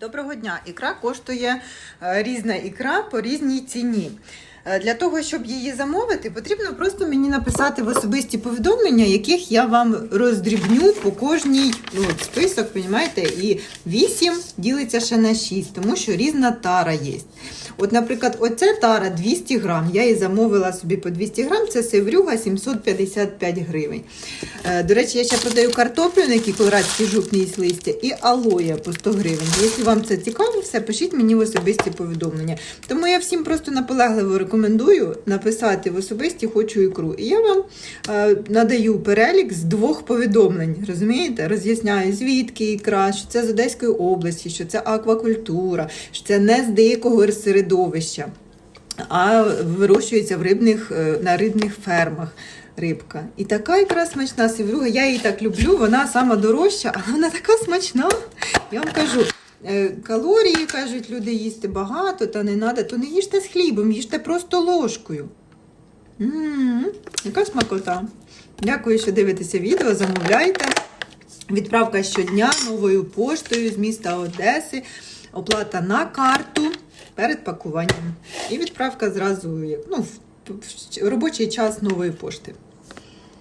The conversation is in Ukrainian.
Доброго дня! Ікра коштує е, різна ікра по різній ціні. Е, Для того, щоб її замовити, потрібно просто мені написати в особисті повідомлення, яких я вам роздрібню по кожній ну, список, понімаєте, і 8 ділиться ще на 6, тому що різна тара є. От, наприклад, оця тара 200 грам. Я її замовила собі по 200 грам, це севрюга 755 гривень. Е, До речі, я ще продаю картоплю, на якій колорадський жовтний із листя, і алоя по 100 гривень. Якщо вам це цікаво, все пишіть мені в особисті повідомлення. Тому я всім просто наполегливо рекомендую написати в особисті хочу ікру. І я вам е, надаю перелік з двох повідомлень. Розумієте? Роз'ясняю, звідки ікра, що це з Одеської області, що це аквакультура, що це не з дикого середовища, а вирощується в рибних, е, на рибних фермах. Рибка. І така ікра смачна сівруга. Я її так люблю, вона сама дорожча, а вона така смачна. Я вам кажу, калорії, кажуть, люди їсти багато, та не треба, то не їжте з хлібом, їжте просто ложкою. М, Яка смакота. Дякую, що дивитеся відео, замовляйте. Відправка щодня новою поштою з міста Одеси. Оплата на карту перед пакуванням. І відправка зразу ну, в робочий час нової пошти.